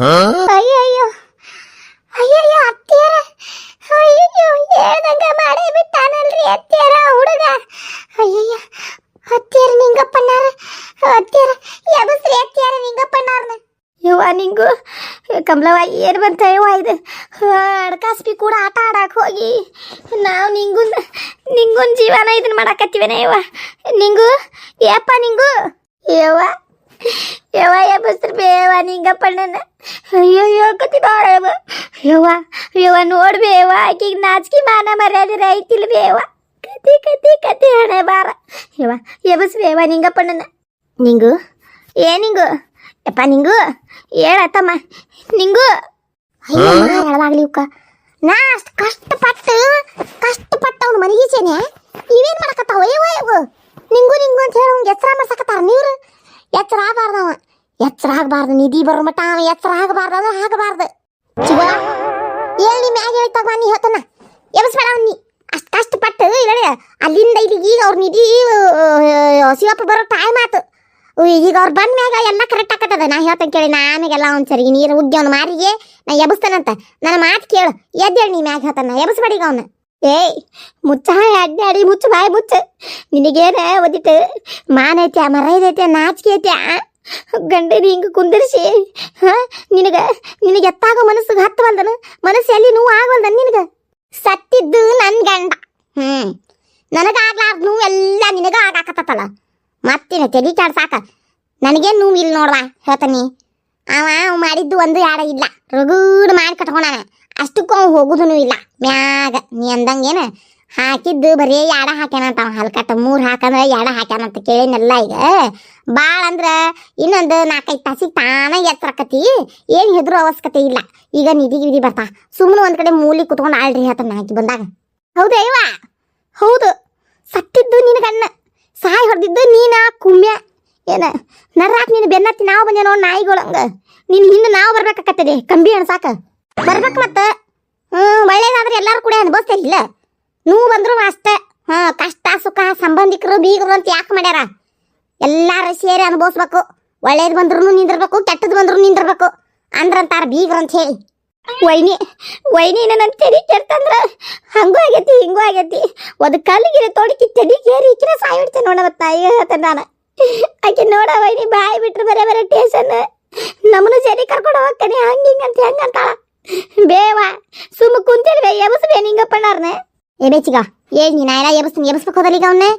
ಅಯ್ಯಯ್ಯೋ. ಅಯ್ಯಯ್ಯೋ, ಅತ್ತಿಯರ. ಅಯ್ಯಯ್ಯೋ ಹೇಳ್ದಂಗ ಮಾಡೇ ಬಿಟ್ಟಾನಲ್ರಿ ಅತ್ತಿಯರ ಹುಡುಗ? ಅಯ್ಯಯ್ಯ, ಅತ್ತಿಯರ ನಿಂಗಪ್ಪಣ್ಣಾರ ಅತ್ತಿಯರ, ಎಬಸ್ರಿ ಅತ್ತಿಯರ ನಿಂಗಪ್ಪಣ್ಣಾರ್ನ ಯವ್ವ, ನಿಂಗು. ಕಮಲವ್ವ, ಏನು ಬಂತ ಯವ್ವ ಇದು? ಅಡ್ಕಾಸ್ಬಿ ಕೂಡ ಆಟ ಆಡಕ್ಕೆ ಹೋಗಿ. ನಾವು ನಿಂಗು, ನಿಂಗುನ್ ಜೀವನ ಇದನ್ನ ಮಾಡಕತ್ತೀವೇನೆ ಯವ್ವ? ನಿಂಗು? ಯಪ್ಪ ನಿಂಗು? ಯವ್ವ ಯವ್ವ ಎಬ್ಬಸ್ರು ಬೇವ ನಿಂಗಪ್ಪಣ್ಣನ. ಅಯ್ಯೋ ಹೇಳ್ಕೊತಿ ಬಾಳ ಯವ್ವ. ಯವ್ವ ಯವ್ವ ನೋಡ್ಬೇ ಯವ್ವ ಆಕಿಗೆ ನಾಚಿಕೆ ಮಾನ ಮರ್ಯಾದೆ ರೈತಿಲ್ ಬೇವ ಕತಿ ಕತಿ ಕತಿ ಹಣೆ ಬಾರ ಯವ್ವ ಎಬ್ಬಸ್ ಬೇವ ನಿಂಗಪ್ಪಣ್ಣನ. ನಿಂಗು? ಏ ನಿಂಗು? ಯಪ್ಪ ನಿಂಗು? ಹೇಳತ್ತಮ್ಮ ನಿಂಗು? ಅಯ್ಯೋ ಹೇಳವಾಗ್ಲಿ ಉಕ್ಕ. ನಾ ಅಷ್ಟು ಕಷ್ಟಪಟ್ಟು ಕಷ್ಟಪಟ್ಟು ಅವ್ನ ಮನೆಗೀಚೇನೆ ಇವೇನ್ ಮಾಡಕತ್ತಾವ ಅಯ್ಯೋ ನಿಂಗು ನಿಂಗು ಅಂತ ಹೇಳಿ ಅವ್ನಿಗೆ ಎಚ್ಚರ ಮಾಡ್ಸಕತ್ತಾರ ನೀವ್ರು? ಎಚ್ಚರ ಆಗಬಾರ್ದು ಅವ. ಎಚ್ಚರ ಆಗಬಾರ್ದು, ನಿಧಿ ಬರೋ ಮಟ್ಟ ಅವ. ಎಚ್ಚರ ಆಗಬಾರ್ದು ಅಂದ್ರೆ ಆಗಬಾರ್ದು. ಚಿಗ ಹೇಳಿ ಮ್ಯಾಗ ಹೇಳ್ತಾಗ ನೀ ಹೇಳ್ತಾನ ಎಬ್ಸ್ಬೇಡ ಅವ್ನಿ ಅಷ್ಟು ಕಷ್ಟಪಟ್ಟು ಇಲ್ಲಡೆ ಅಲ್ಲಿಂದ ಇಲ್ಲಿಗೆ ಈಗ ಅವ್ರ ನಿಧಿ ಶಿವಪ್ಪ ಬರೋ ಟೈಮ್ ಆತು. ಈಗ ಅವ್ರು ಬಂದ ಮ್ಯಾಗ ಎಲ್ಲ ಕರೆಕ್ಟ್ ಆಕತ್ತದ. ನಾ ಹೇಳ್ತೇನೆ ಕೇಳಿ ನಾ ಆಮೇಲೆಲ್ಲ ಅವ್ನು ಸರಿ, ನೀರು ಉಗ್ಗಿ ಅವ್ನು ಮಾರಿಗೆ ನಾ ಎಬಸ್ತಾನಂತ. ನನ್ನ ಮಾತು ಕೇಳು. ಎದ್ದೇಳಿ ನೀ ಮ್ಯಾಗ ಹೇಳ್ತಾನ ಎಬಸ್ಬೇಡಿ ಅವನು. ಏಯ್ ಮುಚ್ಚ ಅಡ್ಡಿ, ಅಡಿ, ಮುಚ್ಚು, ಬಾಯಿ, ಮುಚ್ಚು. ನಿನಗೇನ ಒದಿಟ್ಟು ಮಾನ ಐತೆ ಮರ ಐತೆ ನಾಚಿಕೆ ಐತೆ ಗಂಡನ ಹಿಂಗ ಕುಂದಿರಿಸಿ, ಹಾ? ನಿನಗ, ನಿನಗೆ ಎತ್ತಾಗೋ ಮನಸ್ಸಿಗೆ ಹತ್ತವಲ್ದನ? ಮನಸ್ಸು ಎಲ್ಲಿ ನೋವು ಆಗವಲ್ದನ ನಿನಗೆ? ಸತ್ತಿದ್ದು ನನ್ನ ಗಂಡ. ಹ್ಮ್. ನನಗಾಗ್ಲಾರ್ದು ನೋವು ಎಲ್ಲ ನಿನಗ ಆಗಾಕತ್ತಲ್ಲ ಮತ್ತಿನ ತಲೆ ಸಾಕ. ನನಗೇನು ನೋವು ಇಲ್ಲ ನೋಡ್ವಾ, ಹೇಳ್ತಾನಿ. ಅವ್ ಮಾಡಿದ್ದು ಒಂದು ಯಾರ ಇಲ್ಲ. ರಗೂಡ್ ಮಾಡಿ ಕಟ್ಕೊಂಡಾನ. ಅಷ್ಟಕ್ಕೂ ಅವ್ ಹೋಗುದೂ ಇಲ್ಲ. ಮ್ಯಾಗ ನೀ ಅಂದಂಗೇನ ಹಾಕಿದ್ದು ಬರೀ ಯಾಡ ಹಾಕ್ಯಾನಂತ ಅವ ಹಲ್ಕಟ್ಟ ಮೂರು ಹಾಕಂದ್ರೆ ಯಾಡ ಹಾಕ್ಯಾನಂತ ಕೇಳಿನಲ್ಲ ಈಗ. ಭಾಳ ಅಂದ್ರೆ ಇನ್ನೊಂದು ನಾಲ್ಕೈದು ತಾಸಿಗೆ ತಾನ ಎತ್ತರಕತಿ ಏನು ಹೆದ್ರು ಅವಶ್ಯಕತೆ ಇಲ್ಲ. ಈಗ ನಿಧಿ ಗಿದಿ ಬರ್ತಾ. ಸುಮ್ಮನೆ ಒಂದು ಕಡೆ ಮೂಲಿ ಕುತ್ಕೊಂಡು ಆಳ್ರಿ ಹೇಳ್ತಾನ ಹಾಕಿ ಬಂದಾಗ. ಹೌದು ಅಯ್ಯವ ಹೌದು. ಸತ್ತಿದ್ದು ನಿನ್ನ ಗಣ್ಣ ಸಾಯಿ ಹೊಡೆದಿದ್ದು ನೀನ, ಕುಮ್ಯ. ಏನ? ನರ್ರಾಕ್ ನೀನು ಬೆನ್ನತ್ತಿ ನಾವು ಬಂದೆ ನೋಡಿ ನಾಯಿಗಳಂಗ. ನಿನ್ನ ಹಿಂದೆ ನಾವು ಬರ್ಬೇಕಾಕತ್ತದೆ. ಕಂಬಿ ಅನ್ಸಾಕ ಬರ್ಬೇಕು ಮತ್ತ. ಹ್ಮ್, ಒಳ್ಳೇದಾದ್ರೆ ಎಲ್ಲಾರು ಕೂಡ ಅನುಭವಿಸ್ತಿರ್ಲಿಲ್ಲ ನೀವು ಬಂದ್ರು ಅಷ್ಟೇ. ಹಾ ಕಷ್ಟ, ಸುಖ, ಸಂಬಂಧಿಕರು, ಬೀಗರು ಅಂತ ಯಾಕೆ ಮಾಡ್ಯಾರ? ಎಲ್ಲಾರು ಸೇರಿ ಅನುಭವಿಸ್ಬೇಕು. ಒಳ್ಳೇದು ಬಂದ್ರು ನಿಂದಿರ್ಬೇಕು, ಕೆಟ್ಟದ್ ಬಂದ್ರು ನಿಂದಿರ್ಬೇಕು. ಅಂದ್ರಂತಾರ ಬೀಗರು ಅಂತ ಹೇಳಿ. ವೈನಿ ವೈನಿ ನನ್ನ ತೆಡಿ ಕೆಡ್ತಂದ್ರ ಹಂಗೂ ಆಗೈತಿ, ಹಿಂಗೂ ಆಗೈತಿ. ಒಂದು ಕಲ್ಲಿಗಿರ ತೊಡಕಿ ತೆಡಿ ಕೇರಿ ಇಕ್ಕಿನ ಸಾಯ್ಬಿಡ್ತೇನೆ ನೋಡವ ತಾಯಿ ಹೇಳ್ತೇನೆ ನಾನು. ಆಕೆ ನೋಡ ವೈನಿ ಬಾಯಿ ಬಿಟ್ರೆ ಬರೇ ಬರೇ ಟೇಷನ್. ನಮ್ಮನ್ನು ಸರಿ ಕರ್ಕೊಂಡು ಹೋಗ್ತಾನೆ ಹಂಗ ಹಿಂಗಂತ ಹೆಂಗಂತಾಳ ಬೇವ ಸುಮ್ಮ ಕುಂತಿಲ್ವೇ ಎಬಸ್ಬೇ ನಿಂಗಪ್ಪಣ್ಣಾರ್ನೆ ಏ ಬೇಚಿಗ, ಏ ನೀನು ನಾಯರ ಎಬಸ್ತೀನಿ, ಎಬಸ್ಬೇಕು ಈಗ ಅವನ್ನೇ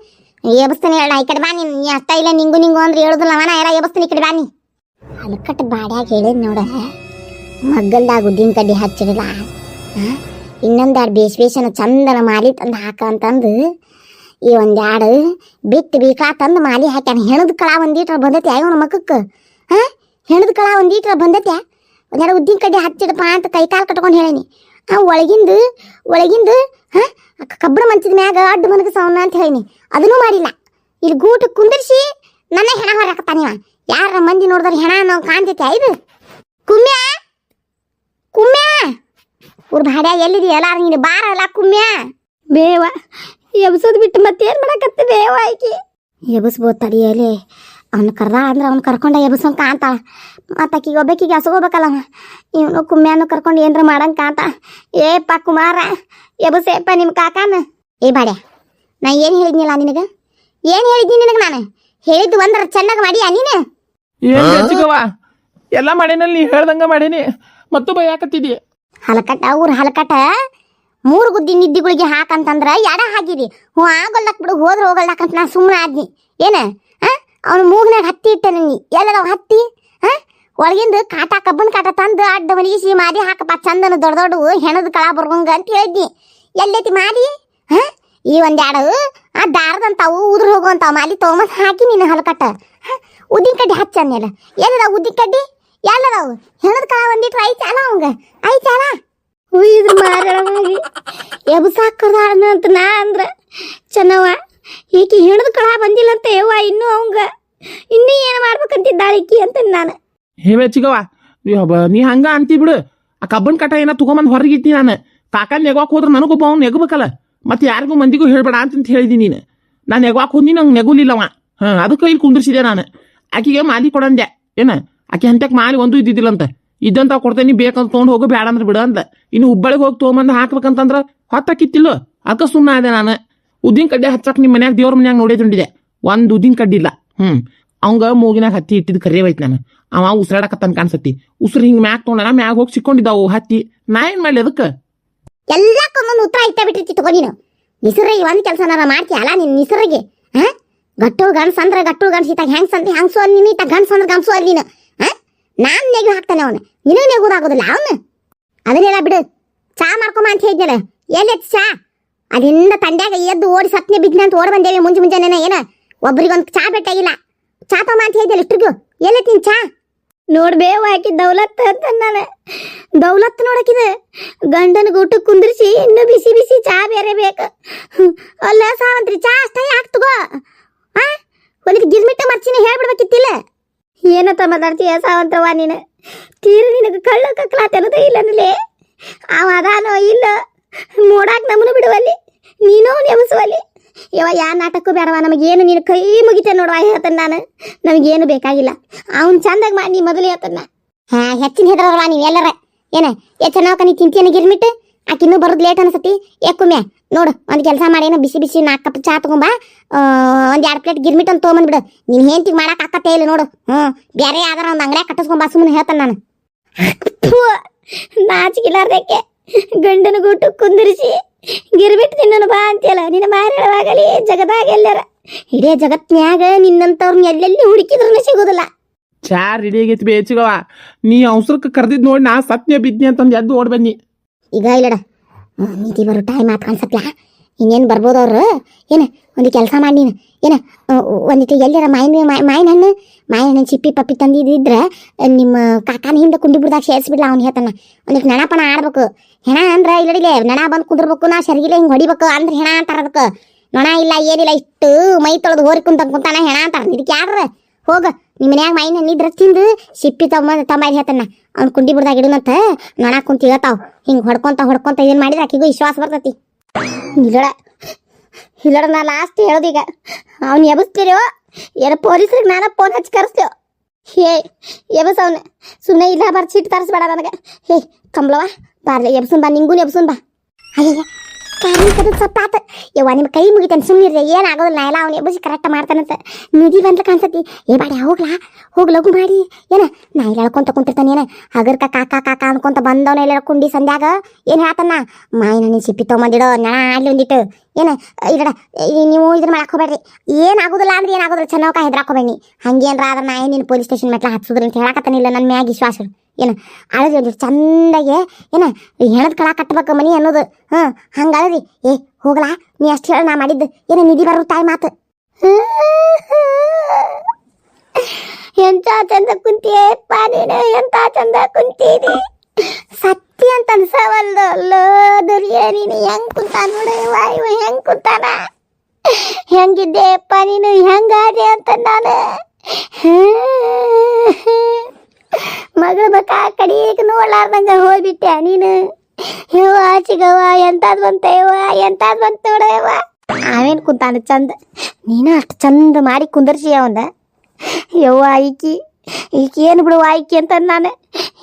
ಎಬಸ್ತಾನೆ ಹೇಳ ಈ ಕಡೆ ಬಾ ನೀನು, ನೀ ಇಲ್ಲ, ನಿಂಗು ನಿಂಗು ಅಂದ್ರೆ ಹೇಳುದಿಲ್ಲ ಅವನ ಯಾರ ಎಬಸ್ತೀನಿ ಈ ಕಡೆ ಬಾ ನೀ. ಅಲ್ಕಟ್ ಬಾಡ್ಯಾಗ ಹೇಳಿದ್ ನೋಡ. ಮಗ್ಗಲ್ದಾಗ ಉದ್ದಿನ ಕಡ್ಡಿ ಹಚ್ಚಿಡಲ್ಲ ಇನ್ನೊಂದೆರಡು ಬೇಸ್ ಬೇಸನ ಚಂದನ ಮಾಲಿ ತಂದು ಹಾಕ ಅಂತಂದು ಈ ಒಂದ್ಯಾಡು ಬಿಟ್ಟು ಬೀಕಾ ತಂದು ಮಾಲಿ ಹಾಕ್ಯಾನ. ಹೆಣದ ಕಳ ಒಂದೀಟ್ರ ಬಂದೈತಿ ಇವನ ಮಕ್ಕಕ್ಕೆ ಹಾ ಹೆಣದ ಕಳ ಒಂದೀಟ್ರ ಬಂದೈತೆ. ಒಂದೆರಡು ಉದ್ದಿನ ಕಡ್ಡಿ ಹಚ್ಚಿಡಪ್ಪ ಅಂತ ಕೈ ಕಾಲು ಕಟ್ಕೊಂಡು ಹೇಳೀನಿ. ಆ ಒಳಗಿಂದು ಒಳಗಿಂದು ಹಾ? ಕಬ್ಬಣ ಮಂಚದ ಮ್ಯಾಗ ಅಡ್ಡ ಮನಗ ಸೌನ ಅಂತ ಹೇಳೀನಿ. ಅದನ್ನೂ ಮಾಡಿಲ್ಲ. ಇಲ್ಲಿ ಗೂಟ ಕುಂದಿರ್ಸಿ ನನ್ನ ಹೆಣ ಹೊರಕತ್ತಾನಿವ ಯಾರ ಮಂದಿ ನೋಡಿದ್ರೆ ಹೆಣ ನಾವು ಕಾಣ್ತೈತೆ ಇದು ಕುಮ್ಯ? ಕುಮ್ಯ? ಊರ್ ಭಾಡ್ಯ ಎಲ್ಲಿದಿ ಎಲ್ಲಾರ ನೀನು? ಬಾರಲ್ಲ ಕುಮ್ಯ? ಬೇವ ಎಬ್ಸೋದು ಬಿಟ್ಟು ಮತ್ತೇನ್ ಮಾಡಕತ್ತೆ ಬೇವ ಆಯ್ಕೆ ಎಬ್ಸ್ಬೋದು ತಡಿಯಲಿ ಅವ್ನು ಕರ್ದ ಅಂದ್ರೆ ಅವ್ನು ಕರ್ಕೊಂಡ ಎಬ್ಸಂಗ್ ಕಾಂತಾಳ. ಮತ್ತೆ ಆಕಿಗೆ ಒಬ್ಬಾಕಿಗೆ ಹಸ್ಕೋಬೇಕಲ್ಲ ಇವನು ಕುಮ್ಮ್ಯಾನು ಕರ್ಕೊಂಡು ಏನ್ರ ಮಾಡಂಗ್ ಕಾಂತ ಏಪ್ಪ ಕುಮಾರ ಎಬಸೇಪ್ಪ ನಿಮ್ಮ ಕಾಕಾನ. ಏ ಬಾಡ್ಯ ನಾ ಏನು ಹೇಳಿದ್ನಿಲ್ಲ ನಿನಗೆ? ಏನು ಹೇಳಿದ್ನಿ ನಿನಗೆ ನಾನು? ಹೇಳಿದ್ದು ಒಂದರ ಚೆನ್ನಾಗಿ ಮಾಡಿಯಾ ನೀನು? ಏನು ಎಲ್ಲ ಮಾಡೇನಲ್ಲಿ ನೀ ಹೇಳ್ದಂಗ ಮಾಡೇನಿ. ಮತ್ತು ಬೈಯಾಕತ್ತಿದಿ. ಹಲಕಟ್ಟ ಊರ್ ಹಲಕಟ್ಟ. ಮೂರು ಗುದ್ದಿ ನಿದ್ದಿಗಳಿಗೆ ಹಾಕಂತಂದ್ರ ಎಡ ಹಾಕಿದಿ. ಹ್ಞೂ ಆಗೋಲ್ಲಕ್ ಬಿಡು ಹೋದ್ರೆ ಹೋಗಲ್ದಕ್ ಅಂತ ನಾ ಸುಮ್ಮನೆ ಆದ್ನಿ. ಏನ? ಅವ್ನ ಮೂಗ್ನಾಗ ಹತ್ತಿ ಇಟ್ಟನಿ ಎಲ್ಲದವ ಹತ್ತಿ? ಹಾ? ಒಳಗಿಂದ ಕಾಟ, ಕಬ್ಬನ ಕಾಟ ತಂದು ಅಡ್ಡ ಮಲಗಿಸಿ ಮಾದಿ ಹಾಕಪ್ಪ. ಚಂದನ ದೊಡ್ಡ ದೊಡ್ಡ ಹೆಣದ ಕಳ ಬರ್ಗಂಗ ಅಂತ ಹೇಳಿದ್ನಿ ಎಲ್ಲೈತಿ ಮಾದಿ? ಹಾ? ಈ ಒಂದೆರಡು ಆ ದಾರದಂತಾವು ಉದ್ರ ಹೋಗುವಂತಾವ ಮಾಲಿ ತೊಗೊಂಬಂದು ಹಾಕಿ ನೀನು ಹಲಕಟ್ಟ. ಉದ್ದಿನ ಕಡ್ಡಿ ಹಚ್ಚನ್ನೆಲ್ಲ ಎಲ್ಲದ ಉದ್ದಿನ ಕಡ್ಡಿ? ಎಲ್ಲದಾವು? ಹೆಣದ ಕಳ ಒಂದಿಟ್ರು ಐತಲ್ಲ ಅವಂಗ. ಐತಲ್ಲ ಉಯ್ದು ಮಾರಳವಾಗಿ ಎಬ್ಸಾಕದಾಳ ಅಂತ ನಾ ಅಂದ್ರ ಚೆನ್ನವ ಈಕಿ ಹಿಡಿದ ಕಳ ಬಂದಿಲ್ಲ ಅಂತ ಯವ್ವ ಇನ್ನೂ ಅವಂಗ ಇನ್ನೂ ಏನು ಮಾಡ್ಬೇಕಂತಿದ್ದಾಳೆ ಈಕಿ ಅಂತ ನಾನು. ಹೇ ಹೆಚ್ಚಿಗವ ಯಬ್ಬ, ನೀ ಹಂಗ ಅಂತಿ ಬಿಡು. ಆ ಕಬ್ಬನ್ ಕಟ ಏನ ತಗೊಂಬಂದ್ ಹೊರಗಿಟ್ಟಿ ನಾನು. ಕಾಕನ್ ನೆಗವಾಕ್ ಹೋದ್ರೆ ನನಗೊಬ್ಬ ಅವ್ನು ನೆಗಬೇಕಲ್ಲ. ಮತ್ತೆ ಯಾರಿಗೂ ಮಂದಿಗೂ ಹೇಳ್ಬೇಡ ಅಂತ ಹೇಳಿದೀನಿ ನೀನು. ನಾನು ನೆಗವಾಕ್ ಹೋದಿ ನಂಗೆ ನೆಗುಲಿಲ್ಲವ ಹಾಂ ಅದಕ್ಕೆ ಇಲ್ಲಿ ನಾನು. ಆಕಿಗೆ ಮಾಲಿ ಕೊಡಂದೆ. ಏನ? ಆಕೆ ಅಂತಕ್ಕೆ ಮಾಲಿ ಒಂದು ಇದ್ದಿದ್ದಿಲ್ಲಂತ. ಇದ್ದಂತ ಕೊಡ್ತೇನೆ ಬೇಕಂತ ತೊಗೊಂಡು ಹೋಗು ಬೇಡ ಅಂದ್ರೆ ಬಿಡು ಅಂತ ಇನ್ನು ಹುಬ್ಬಳ್ಳಿಗೆ ಹೋಗಿ ತೊಗೊಂಬಂದು ಹಾಕ್ಬೇಕಂತಂದ್ರೆ ಹೊತ್ತಾಕಿತ್ತಿಲ್ಲೋ ಅದಕ್ಕೆ ಸುಮ್ಮನೆ ಅದೆ ನಾನು. ಉದ್ದಿನ ಕಡ್ಡಿ ಹಚ್ಚಕ್ ನಿಮ್ಮ ಮನ್ಯಾಗ ದೇವ್ರ ಮನ್ಯಾಗ ನೋಡಿದ್ಕೊಂಡಿದೆ ಒಂದು ಉದ್ದಿನ ಕಡ್ಡಿ ಇಲ್ಲ. ಹ್ಮ್. ಅವಂಗ ಮೂಗಿನಾಗ ಹತ್ತಿ ಇಟ್ಟಿದ್ದು ಕರಿಯ ಐತ್ ನಾನು. ಅವ ಉಸಿರಾಡಕತ್ತಾನ ಕಾಣಿಸತಿ ಉಸಿರು ಹಿಂಗ್ ಮ್ಯಾಗ ತೊಗೊಂಡನ, ಮ್ಯಾಗ ಹೋಗಿ ಸಿಕ್ಕೊಂಡಿದ್ದಾವು ಹತ್ತಿ. ನಾ ಏನ್ ಮಾಡ್ಲಿ ಅದಕ್ಕೆ? ಎಲ್ಲಕ್ಕೊಂದೊಂದು ಉತ್ತರ ಇಟ್ಟ ಬಿಟ್ಟಿರ್ತಿ ತಗೋ ನೀನು. ನಿಸರಿಗೆ ಒಂದ್ ಕೆಲಸನಾರ ಮಾಡ್ತೀಯಲ್ಲ ನಿನ್ ನಿಸರಿಗೆ? ಹಾ? ಗಟ್ಟು ಗಂಡ್ಸ್ ಅಂದ್ರ ಗಟ್ಟು ಗಂಡ್ಸ್ ಇತ್ತಾಗ ಹೆಂಗ್ಸ್ ಅಂತ ಹೆಂಗ್ಸು ಅಲ್ಲಿ ನೀನು ಇತ್ತಾಗ ಗಂಡ್ಸ್ ಅಂದ್ರ ಗಂಡ್ಸು ಅಲ್ಲಿ ನೀನು. ಹಾ? ನಾನ್ ನೆಗು ಹಾಕ್ತಾನೆ ಅವನು. ನಿನಗೆ ನೆಗುದಾಗೋದಿಲ್ಲ ಅವನು. ಅದನ್ನೆಲ್ಲ ಬಿಡು. ಚಾ ಮಾಡ್ಕೊಂಬ ಅಂತ ಹೇಳಿದ್ನಲ್ಲ. ಎಲ್ಲಿ ಚಾ? ಅದಿಂದ ತಂಡ್ಯಾಗ ಎದ್ದು ಓಡಿ ಸತ್ನೆ ಬಿದ್ನ ಅಂತ ಓಡಿ ಬಂದೇವಿ ಮುಂಜೆ ಮುಂಜಾನೆ ಏನ? ಒಬ್ರಿಗೊಂದು ಚಾ ಬೆಟ್ಟಾಗಿಲ್ಲ ಚಾ ತಮ್ಮ ಅಂತ ಹೇಳಿದ್ನಲ್ಲ ಇಷ್ಟು ಎಲ್ಲ ತಿನ್ ಚಾ. ನೋಡ್ಬೇ ಹಾಕಿ ದೌಲತ್ ಅಂತ ನಾನು ದೌಲತ್ ನೋಡಕಿದೆ ಗಂಡನ ಊಟ ಕುಂದ್ರಿಸಿ ಇನ್ನು ಬಿಸಿ ಬಿಸಿ ಚಾ ಬೇರೆ ಬೇಕು. ಅಲ್ಲ ಸಾವಂತ್ರಿ, ಚಾ ಅಷ್ಟೇ ಹಾಕ್ತಗೋ ತಗೋ? ಆ? ಒಂದಿಟ್ಟು ಗಿರ್ಮಿಟ್ಟ ಮರ್ಚಿನ ಹೇಳ್ಬಿಡ್ಬೇಕಿತ್ತಿಲ್ಲ. ಏನತ್ತ ಮಾತಾಡ್ತೀಯ ಸಾವಂತ್ರವ ನೀನು? ತೀರು ನಿನಗೆ ಕಳ್ಳ ಕಕ್ಲಾತ ಅನ್ನೋದೇ ಇಲ್ಲ ನಲೆ ಅವ ಅದಾನೋ ಇಲ್ಲ? ನೋಡಾಕ್ ನಮ್ಮನ್ನು ಬಿಡುವಲ್ಲಿ ನೀನೋ ನೆಮಸುವಲ್ಲಿ ಯವ ಯಾ ನಾಟಕಕ್ಕೂ ಬೇಡವ? ನಮಗೇನು ನೀನು ಕೈ ಮುಗಿತೆ ನೋಡುವ ಹೇಳ್ತಾನೆ ನಾನು. ನಮಗೇನು ಬೇಕಾಗಿಲ್ಲ. ಅವ್ನು ಚಂದಾಗಿ ಮಾಡಿ ನೀ ಮೊದಲು ಹೇಳ್ತಾನ ಹಾ ಹೆಚ್ಚಿನ ಹೆದರವ ನೀವು ಎಲ್ಲರ. ಏನ ಏ ಚೆನ್ನಾಗ ನೀ ತಿಂತಿಯನ್ನು ಗಿರ್ಮಿಟ್ಟು ಆಕಿನ್ನೂ ಬರೋದು ಲೇಟ್ ಅನ್ಸತಿ. ಏಕುಮ್ಯ ನೋಡು ಒಂದು ಕೆಲಸ ಮಾಡೇನು ಬಿಸಿ ಬಿಸಿ ನಾಲ್ಕು ಕಪ್ ಚಾ ತಗೊಂಬ. ಒಂದು ಎರಡು ಪ್ಲೇಟ್ ಗಿರ್ಮಿಟ್ ಅಂತ ತೊಗೊಂಬಂದ್ಬಿಡು ನೀನು ಹೆಂತಿಗೆ ಮಾಡಕ್ಕೆ ಆಕತ್ತೇ ಇಲ್ಲ ನೋಡು. ಹ್ಞೂ ಬೇರೆ ಯಾವ್ದಾರ ಒಂದು ಅಂಗಡಿಯಾಗ ಕಟ್ಟಿಸ್ಕೊಂಬ ಸುಮ್ಮನೆ ಹೇಳ್ತಾನೆ ನಾನು. ನಾಚಿಕಿಲಾರ್ದಕ್ಕೆ ಗಂಡನ ಗುಟ್ಟು ಕುಂದಿರಿಸಿ ಗಿರ್ಬಿಟ್ಟು ತಿನ್ನೋನು ಬಾ ಅಂತೀಯಲ್ಲ ನಿನ್ನ ಮಾರೇಳವಾಗಲಿ ಜಗದಾಗ ಎಲ್ಲರ ಇಡೀ ಜಗತ್ನ್ಯಾಗ ನಿನ್ನಂತವ್ರನ್ನ ಎಲ್ಲೆಲ್ಲಿ ಹುಡುಕಿದ್ರು ಸಿಗೋದಿಲ್ಲ. ಚಾ ರೆಡಿ ಆಗೈತಿ ಬೇಚಿಗವ. ನೀ ಅವಸರಕ್ಕೆ ಕರ್ದಿದ್ ನೋಡಿ ನಾ ಸತ್ಯ ಬಿದ್ನಿ ಅಂತಂದು ಎದ್ದು ಓಡ್ ಬನ್ನಿ ಈಗ ಇಲ್ಲಡ ನೀತಿ ಬರೋ ಟೈಮ್ ಆತ್ ಕಾಣಿಸತ್ಲ ಇನ್ನೇನು ಬರ್ಬೋದು ಅವ್ರು? ಏನು, ಒಂದು ಕೆಲಸ ಮಾಡಿ ನೀನು. ಏನು ಒಂದಿಟ್ಟು ಎಲ್ಲಿರ? ಮಾಯಿನ ಮಾಯಿನ ಹಣ್ಣು? ಮಾಯಿನ ಹಣ್ಣು ಚಿಪ್ಪಿ, ಪಪ್ಪಿ ತಂದಿದ್ದಿದ್ರೆ ನಿಮ್ಮ ಕಾಕಾನ ಹಿಂದೆ ಕುಂಡಿ ಬಿಡ್ದಾಗ ಸೇರಿಸ್ಬಿಡ್ಲ ಅವ್ನು ಹೇಳ್ತಾನ. ಒಂದಿಟ್ಟು ನಣಪಣ ಆಡ್ಬೇಕು. ಹೆಣ ಅಂದ್ರೆ ಇಲ್ಲಡಿಲೆ ನಣ ಬಂದು ಕುಂದಿರ್ಬೇಕು, ನಾ ಸರಿಗಿಲ್ಲ ಹಿಂಗೆ ಹೊಡಿಬೇಕು, ಅಂದ್ರೆ ಹೆಣ ಅಂತಾರ ಅದಕ್ಕೆ. ನೊಣ ಇಲ್ಲ, ಏನಿಲ್ಲ, ಇಷ್ಟು ಮೈ ತೊಳೆದು ಹೋರಿ ಕುಂತ ಕುಂತಾನ ಹೆಣ ಅಂತಾರ. ಇದಕ್ಕೆ ಯಾರ ಹೋಗ ನಿಮ್ಮ ಮನ್ಯಾಗ ಮಾಯಿನ ಹಣ್ಣಿದ್ರ ತಿಂದು ಸಿಪ್ಪಿ ತಮ್ಮ ತಮ್ಮ ಹೇಳ್ತಾನ. ಅವ್ನು ಕುಂಡಿ ಬಿಡ್ದಾಗ ಇಡುನಂತ ನೊಣ ಕುಂತ ಹೇಳ್ತಾವ. ಹಿಂಗೆ ಹೊಡ್ಕೊಂತ ಹೊಡ್ಕೊಂತ ಏನು ಮಾಡಿದ್ರೆ, ಆಕಿಗೂ ವಿಶ್ವಾಸ ಬರ್ತೈತಿ. ಇಲ್ಲಡ ಇಲ್ಲಡ ನಾ ಲಾಸ್ಟ್ ಹೇಳೋದೀಗ. ಅವ್ನು ಎಬಸ್ತೀರೋ ಏನೋ ಪೊಲೀಸ್ರಿಗೆ ನಾನು ಫೋನ್ ಹಚ್ಚಿ ಕರೆಸ್ತೇವ ಹೇ, ಎಬಸ್ ಅವನು. ಸುಮ್ಮನೆ ಇಲ್ಲ ಬರ್ ಚೀಟ್ ತರಿಸ್ಬೇಡ ನನಗೆ. ಹೇ ಕಂಬ್ಳವ ಬಾರ್ಲೆ, ಎಬ್ಸುನ್ ಬಾ ನಿಂಗೂ ಎಬ್ಸುನ್ ಬಾ. ಅಯ್ಯ ಕಾರ್ಮಿಕದ ಸತ್ತಾತ. ಯವ್ವ ನಿಮ್ಮ ಕೈ ಮುಗಿತೇನೆ ಸುಮ್ಮನಿರ್ರಿ ಏನಾಗೋದಿಲ್ಲ ಆಗೋದಿಲ್ಲ ಎಲ್ಲ ಅವ್ನು ಎಬ್ಬಸಿ ಕರೆಕ್ಟ್ ಮಾಡ್ತಾನಂತ. ನಿಧಿ ಬಂದ್ಲ ಕಾಣಿಸತಿ. ಏ ಬಾಡಿ, ಹೋಗ್ಲಾ? ಹೋಗ್ ಲಘು ಮಾಡಿ. ಏನ? ನಾ ಇಲ್ಲಿ ಹೇಳ್ಕೊಂತ ಕುಂತಿರ್ತಾನೆ, ಏನ? ಹಗರ್ಕ ಕಾಕ ಕಾಕ ಅನ್ಕೊಂತ ಬಂದವನ ಎಲ್ಲ ಕುಂಡಿ ಸಂದ್ಯಾಗ. ಏನ್ ಹೇಳ್ತಾನ? ಮಾಯಿನ ನೀನು ಸಿಪ್ಪಿ ತೊಗೊಂಬಂದಿಡೋ, ನಾ ಅಲ್ಲಿ ಒಂದಿಟ್ಟು. ಏನ? ಇರಡ ನೀವು ಇದನ್ನ ಮಾಡಕ್ ಹೋಗ್ಬೇಡ್ರಿ. ಏನಾಗುದಿಲ್ಲ ಅಂದ್ರೆ ಏನಾಗೋದಿಲ್ಲ ಚೆನ್ನಾಗ ಹೆದ್ರಾಕೋಬೇಡಿ ಹಂಗೇನ್ರ ಆದ್ರೆ ನಾ ಏನು ಪೊಲೀಸ್ ಸ್ಟೇಷನ್ ಮೆಟ್ಲ ಹಚ್ಚುದ್ರಿ ಅಂತ ಹೇಳಕತ್ತಾನಿಲ್ಲ ನನ್ನ ಮ್ಯಾಗ ವಿಶ್ವಾಸ ಏನ ಅಳದಿ ಚಂದಗೆ ಚಂದಾಗೆ, ಏನ ಹೆಣದ ಕಳ ಕಟ್ಟಬೇಕು ಮನಿ ಅನ್ನೋದು. ಹಾಂ, ಹಂಗೆ ಅಳದಿ. ಏ, ಹೋಗ್ಲಾ, ನೀ ಅಷ್ಟು ಹೇಳ, ನಾ ಮಾಡಿದ್ದು. ಏನು ನಿಧಿ ಬರೋ ತಾಯಿ ಮಾತು. ಎಂತ ಚಂದ ಕುಂತಿಯಪ್ಪ ನೀನು, ಎಂತ ಚಂದ ಕುಂತೀನಿ ಸತ್ಯ ಅಂತ ಅನ್ಸವಲ್ದು. ಅಲ್ಲೋ ದುರ್ಯ, ನೀನು ಹೆಂಗ್ ಕುಂತ ನೋಡು ಇವ ಹೆಂಗ್ ಕುಂತಾನ. ಹೆಂಗಿದ್ದೆಯಪ್ಪ ನೀನು, ಹೆಂಗಾದೆ ಅಂತ ನಾನು. ಮಗಳ ಬಕ ಕಡಿಯಕ್ಕೆ ನೋಡ್ಲಾರ್ದಂಗ ಹೋಗ್ಬಿಟ್ಟೆ. ನೀನು ಯವ್ವ ಚಿಗವ್ವ ಎಂತಾದ್ ಬಂತ ಯವ್ವ ಎಂತಾದ್ ಬಂತ ನೋಡ ಯವ್ವ. ಆಮೇನ್ ಕುಂತಾನ ಚಂದ. ನೀನು ಅಷ್ಟು ಚಂದ ಮಾಡಿ ಕುಂದರ್ಸಿ ಅವಂದ. ಯವ್ವ ಈಕಿ ಈಕಿ ಏನು ಬಿಡುವ ಆಯ್ಕೆ ಅಂತ ನಾನು.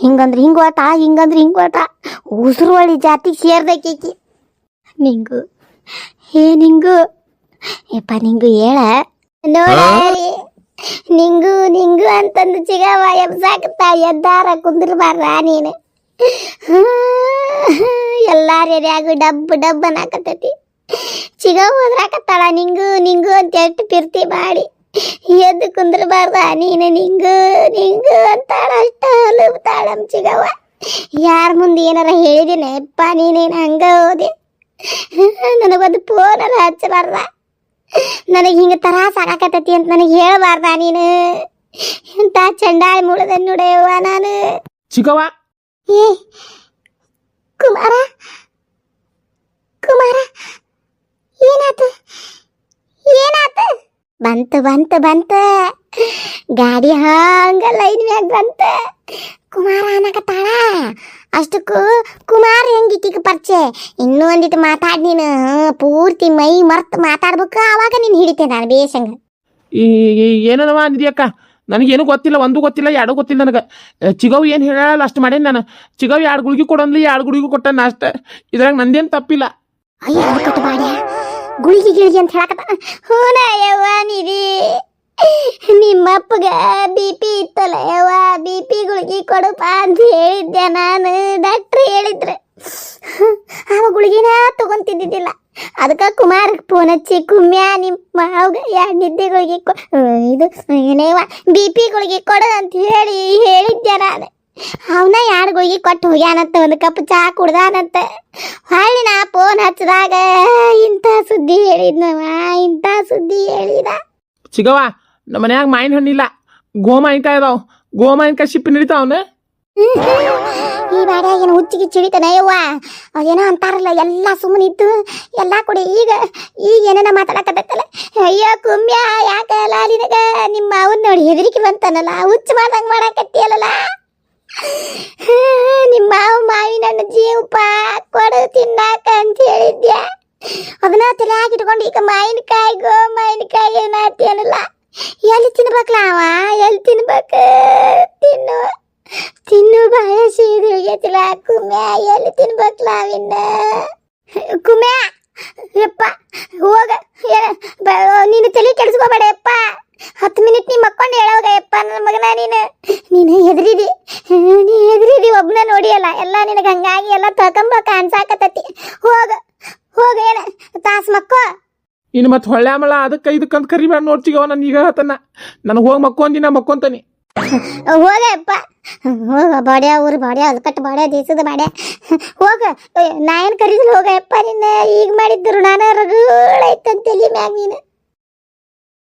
ಹಿಂಗಂದ್ರೆ ಹಿಂಗ ಓಟ ಹಿಂಗಂದ್ರೆ ಹಿಂಗ ಓಟ ಉಸಿರು ಒಳ್ಳಿ ಜಾತಿಗೆ ಸೇರ್ದಕ್ಕೆ ಈಕಿ. ನಿಂಗು ಏ ನಿಂಗು. ಯಪ್ಪ ನಿಂಗು ಹೇಳ. ನೋಡಿ ನಿಂಗು ನಿಂಗು ಅಂತಂದು ಚಿಗವ ಎಬ್ಸಾಕತ್ತ, ಎದ್ದಾರ ಕುಂದಿರ್ಬಾರ ನೀನು. ಎಲ್ಲಾರ ಎದ್ಯಾಗು ಡಬ್ಬು, ಡಬ್ಬ ಅನ್ನಕತ್ತೈತಿ. ಚಿಗವ ಹೋದ್ರಾಕತ್ತಾಳ ನಿಂಗು ನಿಂಗು ಅಂತ ಎಟ್ಟು ಪಿರ್ತಿ ಮಾಡಿ ಎದ್ದು ಕುಂದ್ರಬಾರ್ದ ನೀನು, ನಿಂಗು ನಿಂಗು ಅಂತಾಳ, ಅಷ್ಟ ಹಲುಬ್ತಾಳಂ ಚಿಗವ ಯಾರ ಮುಂದೆ ಏನಾರ ಹೇಳಿದಿನೆ ಅಪ್ಪ ನೀನೇನು ಹಂಗ ಹೋದೆ? ನನಗೊಂದು ಫೋನರ ಹಚ್ಚಬಾರ್ದ? ನನಗೆ ಹಿಂಗೆ ತ್ರಾಸ ಆಗಾಕತ್ತೈತಿ ಅಂತ ನನಗೆ ಹೇಳಬಾರ್ದ ನೀನು? ಎಂತ ಚಂಡಾಳಿ ಮುಳದ ನೋಡೆಯವ್ವ ನಾನು. ಚಿಕ್ಕವ್ವ. ಏ ಕುಮಾರ. ಕುಮಾರ ಏನಾತ? ಏನಾತ? ಬಂತು ಬಂತು ಬಂತು. ಗಾಡಿ ಹಂಗ ಲೈನ್ ಮ್ಯಾಗ ಬಂತ. ಕುಮಾರ ಅನ್ನಕತ್ತಾಳ. ಅಷ್ಟಕ್ಕೂ ಕುಮಾರ್ ಹೆಂಗಿಟ್ಟಿಗೆ ಪರಿಚಯ? ಇನ್ನೂ ಒಂದಿಟ್ಟು ಮಾತಾಡ್ ನೀನು. ಪೂರ್ತಿ ಮೈ ಮರ್ತ್ ಮಾತಾಡ್ಬೇಕು ಅವಾಗ ನೀನು ಹಿಡಿತೆ ನಾನು ಬೇಸಂಗ ಈ ಏನದವ ಅಂದಿದ್ಯಕ್ಕ ನನಗೇನು ಗೊತ್ತಿಲ್ಲ ಒಂದು ಗೊತ್ತಿಲ್ಲ ಎರಡು ಗೊತ್ತಿಲ್ಲ ನನಗೆ. ಚಿಗವು ಏನು ಹೇಳಲ್ಲ ಅಷ್ಟು ಮಾಡೇನಿ ನಾನು. ಚಿಗವು ಎರಡು ಗುಳಿಗೆ ಕೊಡಂದ್ಲಿ ಎರಡು ಗುಳಿಗೆ ಕೊಟ್ಟಾನ ಅಷ್ಟೇ. ಇದ್ರಾಗ ನಂದೇನು ತಪ್ಪಿಲ್ಲ. ಅಯ್ಯ ಗುಳಿಗೆ ಗಿಳಿಗೆ ಅಂತ ಹೇಳಕತ್ತ. ಹೂನ ಯವ್ವ ನಿಧಿ. ನಿಮ್ಮಪ್ಪಗ ಬಿ ಪಿ ಇತ್ತಲ್ಲ ಬಿ ಪಿ ಗುಳಿಗೆ ಕೊಡಪ್ಪ ಅಂತ ಹೇಳಿದ್ದೆ ನಾನು. ಡಾಕ್ಟ್ರ್ ಹೇಳಿದ್ರೆ. ಅವ ಗುಳಿಗೆನ ತಗೊಂತಿದ್ದಿದ್ದಿಲ್ಲ. ಅದಕ್ಕೆ ಕುಮಾರ್ ಫೋನ್ ಹಚ್ಚಿ, ಕುಮ್ಯಾ ನಿಮ್ಮ ಮಾವ್ಗ ಎರಡು ನಿದ್ದೆ ಗುಳಿಗೆ ಇದು ಏನೇವ ಬಿ ಪಿ ಗುಳಿಗೆ ಕೊಡು ಅಂತ ಹೇಳಿ, ಹೇಳಿದ್ದೆ ನಾನು. ಅವನ ಎರಡು ಗುಳಿಗೆ ಕೊಟ್ಟು ಹೋಗ್ಯಾನಂತ ಒಂದು ಕಪ್ ಚಹಾ ಕುಡ್ದಾನಂತ. ಹೊಳ್ಳಿ ನಾ ಫೋನ್ ಹಚ್ಚಿದಾಗ ಇಂಥ ಸುದ್ದಿ ಹೇಳಿದ್ನವ ಇಂಥ ಸುದ್ದಿ ಹೇಳಿದ. ಚಿಗವ ನಮ್ಮ ಮನ್ಯಾಗ ಮಾವಿನ ಹಣ್ಣಿಲ್ಲ ಗೋಮಾವಿನಕಾಯಿ ಅದಾವ ಗೋಮಾವಿನಕಾಯಿ ಶಿಪ್ ನಡೀತಾವನ ಈ ಬಾಡ್ಯಾಗ ಏನು ಹುಚ್ಚಿಗೆ ಚಿಡಿತಾನ ಯವ್ವ? ಏನೋ ಅಂತಾರಲ್ಲ, ಎಲ್ಲ ಸುಮ್ಮನೆ ಎಲ್ಲ ಕೊಡಿ. ಈಗ ಈಗ ಏನೇನ ಮಾತಾಡಕತ್ತಲ್ಲ ಅಯ್ಯೋ ಕುಮ್ಯ ಯಾಕೆ ನಿನಗ? ನಿಮ್ಮ ಅವನ್ ನೋಡಿ ಹೆದರಿಕೆ ಬಂತಾನಲ್ಲ ಹುಚ್ಚು ಮಾಡ್ದಂಗ ಮಾಡಕತ್ತಿಯಲ್ಲ ನಿಮ್ಮ ಮಾವ ಮಾವಿನ ಹಣ್ಣು ಕೊಡು ತಿನ್ನಾಕ ಅಂತ ಹೇಳಿದ್ಯಾ? ಅದನ್ನ ಇಟ್ಕೊಂಡು ಈಗ ಮಾವಿನಕಾಯಿ ಗೋ ಮಾವಿನಕಾಯಿ ಏನಾಗ್ತೀಯನಲ್ಲ ಎಲ್ಲಿ ತಿನ್ಬೇಕಲ್ಲ ಅವ ಎಲ್ಲಿ ತಿನ್ಬೇಕ? ತಿನ್ನು. ತಿನ್ನು ಬಾಯ ಸೀದಿರ್ಗೈತಿಲ್ಲ ಕುಮ್ಯ, ಎಲ್ಲಿ ತಿನ್ಬೇಕಲ್ಲ ಅವಿನ್ನ ಕುಮ್ಯ, ಯಪ್ಪ, ಹೋಗ. ನೀನು ತಲೆ ಕೆಡಿಸ್ಕೋಬೇಡ, ಯಪ್ಪ. ಹತ್ತು ಮಿನಿಟ್ ನೀ ಮಕ್ಕೊಂಡು ಹೇಳೋಗ, ಯಪ್ಪ, ನನ್ನ ಮಗನ ನೀನು. ನೀನು ಹೆದರಿದಿ. ನೀ ಹೆದರಿದಿ ಒಬ್ಬನ ನೋಡಿಯಲ್ಲ. ಎಲ್ಲ ನಿನಗೆ ಹಂಗಾಗಿ ಎಲ್ಲ ತಕೊಂಬ ಅನ್ಸಾಕತ್ತತಿ ಹೋಗ. ಹೋಗ, ಏನ, ತಾಸು ಮಕ್ಕೋ. ಇನ್ನು ಮತ್ತೆ ಹೊಳ್ಳೆ ಮಳ ಅದಕ್ಕೆ ಇದಕ್ಕಂತ ಕರಿಬೇಡ ನೋಡ್ ಚಿಗವ ನಾನು ಈಗ ಹೇಳ್ತಾನ. ನನಗೆ ಹೋಗಿ ಮಕ್ಕೊಂದಿನ ಮಕ್ಕೊಂತಾನೆ. ಹೋಗಪ್ಪ ಹೋಗ ಬಾಡ್ಯ ಊರು ಬಾಡ್ಯ ಅದಕಟ್ಟು ಬಾಡ್ಯ, ದೇಶದ ಬಾಡ್ಯ. ಹೋಗ. ನಾ ಏನು ಕರೀದ್ರು ಹೋಗಪ್ಪ ನಿನ್ನ ಈಗ ಮಾಡಿದ್ರು ನಾನು ರಗೂಳೈತಂತ ತಲೆ ಮ್ಯಾಗ ನೀನು.